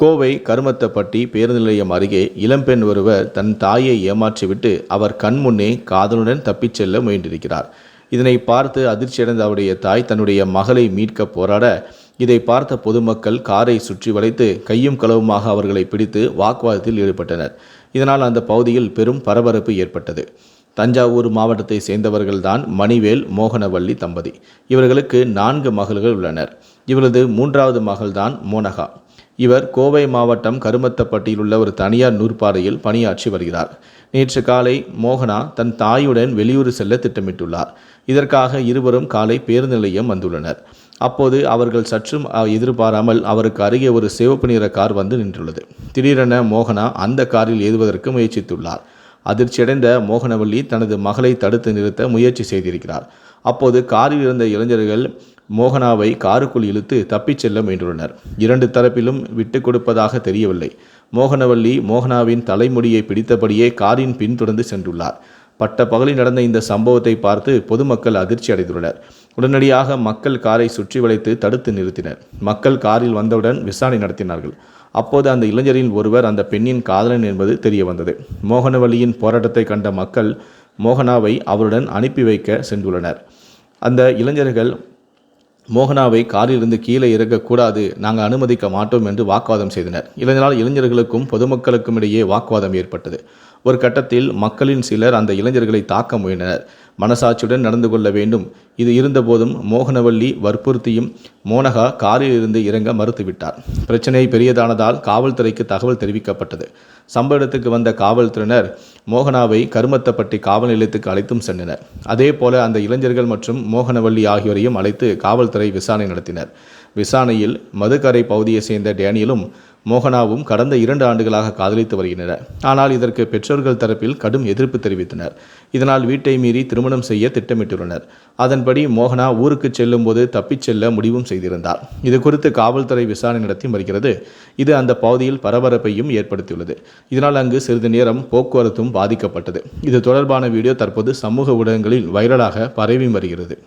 கோவை கருமத்தப்பட்டி பேருந்து நிலையம் அருகே இளம்பெண் ஒருவர் தன் தாயை ஏமாற்றிவிட்டு அவர் கண் முன்னே காதலுடன் தப்பிச் செல்ல முயன்றிருக்கிறார். இதனை பார்த்து அதிர்ச்சியடைந்த அவருடைய தாய் தன்னுடைய மகளை மீட்க போராட இதை பார்த்த பொதுமக்கள் காரை சுற்றி வளைத்து கையும் களவுமாக அவர்களை பிடித்து வாக்குவாதத்தில் ஈடுபட்டனர். இதனால் அந்த பகுதியில் பெரும் பரபரப்பு ஏற்பட்டது. தஞ்சாவூர் மாவட்டத்தை சேர்ந்தவர்கள்தான் மணிவேல் மோகனவள்ளி தம்பதி. இவர்களுக்கு நான்கு மகள்கள் உள்ளனர். இவரது மூன்றாவது மகள்தான் மோனகா. இவர் கோவை மாவட்டம் கருமத்தப்பட்டியில் உள்ள ஒரு தனியார் நூற்பாறையில் பணியாற்றி வருகிறார். நேற்று காலை மோகனா தன் தாயுடன் வெளியூர் செல்ல திட்டமிட்டுள்ளார். இதற்காக இருவரும் காலை பேருந்து நிலையம் வந்துள்ளனர். அப்போது அவர்கள் சற்றும் எதிர்பாராமல் அவருக்கு அருகே ஒரு சிவப்பு நிற கார் வந்து நின்றுள்ளது. திடீரென மோகனா அந்த காரில் ஏறுவதற்கு முயற்சித்துள்ளார். அதிர்ச்சியடைந்த மோகனவள்ளி தனது மகளை தடுத்து நிறுத்த முயற்சி செய்திருக்கிறார். அப்போது காரில் இருந்த இளைஞர்கள் மோகனாவை காருக்குள் இழுத்து தப்பிச் செல்ல முயன்றுள்ளனர். இரண்டு தரப்பிலும் விட்டு கொடுப்பதாக தெரியவில்லை. மோகனவள்ளி மோகனாவின் தலைமுடியை பிடித்தபடியே காரின் பின்தொடர்ந்து சென்றுள்ளார். பட்ட பகலில் நடந்த இந்த சம்பவத்தை பார்த்து பொதுமக்கள் அதிர்ச்சி அடைந்துள்ளனர். உடனடியாக மக்கள் காரை சுற்றி வளைத்து தடுத்து நிறுத்தினர். மக்கள் காரில் வந்தவுடன் விசாரணை நடத்தினார்கள். அப்போது அந்த இளைஞரில் ஒருவர் அந்த பெண்ணின் காதலன் என்பது தெரிய வந்தது மோகனவல்லியின் போராட்டத்தை கண்ட மக்கள் மோகனாவை அவருடன் அனுப்பி வைக்க சென்றுள்ளனர். அந்த இளைஞர்கள் மோகனாவை காரிலிருந்து கீழே இறக்கக்கூடாது நாங்கள் அனுமதிக்க மாட்டோம் என்று வாக்குவாதம் செய்தனர். இதனால் இளைஞர்களுக்கும் பொதுமக்களுக்கும் இடையே வாக்குவாதம் ஏற்பட்டது. ஒரு கட்டத்தில் மக்களின் சிலர் அந்த இளைஞர்களை தாக்க முயன்றனர். மனசாட்சியுடன் நடந்து கொள்ள வேண்டும். இது இருந்தபோதும் மோகனவள்ளி வற்புறுத்தியும் மோனகா காரில் இருந்து இறங்க மறுத்துவிட்டார். பிரச்சனை பெரியதானதால் காவல்துறைக்கு தகவல் தெரிவிக்கப்பட்டது. சம்பவ இடத்துக்கு வந்த காவல்துறையினர் மோகனாவை கருமத்தப்பட்டி காவல் நிலையத்துக்கு அழைத்தும் சென்றனர். அதே போல அந்த இளைஞர்கள் மற்றும் மோகனவள்ளி ஆகியோரையும் அழைத்து காவல்துறை விசாரணை நடத்தினர். விசாரணையில் மதுக்கரை பகுதியைச் சேர்ந்த டேனியலும் மோகனாவும் கடந்த இரண்டு ஆண்டுகளாக காதலித்து வருகின்றனர். ஆனால் இதற்கு பெற்றோர்கள் தரப்பில் கடும் எதிர்ப்பு தெரிவித்தனர். இதனால் வீட்டை மீறி திருமணம் செய்ய திட்டமிட்டுள்ளனர். அதன்படி மோகனா ஊருக்கு செல்லும்போது தப்பிச் செல்ல முடிவும் செய்திருந்தார். இது குறித்து காவல்துறை விசாரணை நடத்தி வருகிறது. இது அந்த பகுதியில் பரபரப்பையும் ஏற்படுத்தியுள்ளது. இதனால் அங்கு சிறிது நேரம் போக்குவரத்தும் பாதிக்கப்பட்டது. இது தொடர்பான வீடியோ தற்போது சமூக ஊடகங்களில் வைரலாக பரவி வருகிறது.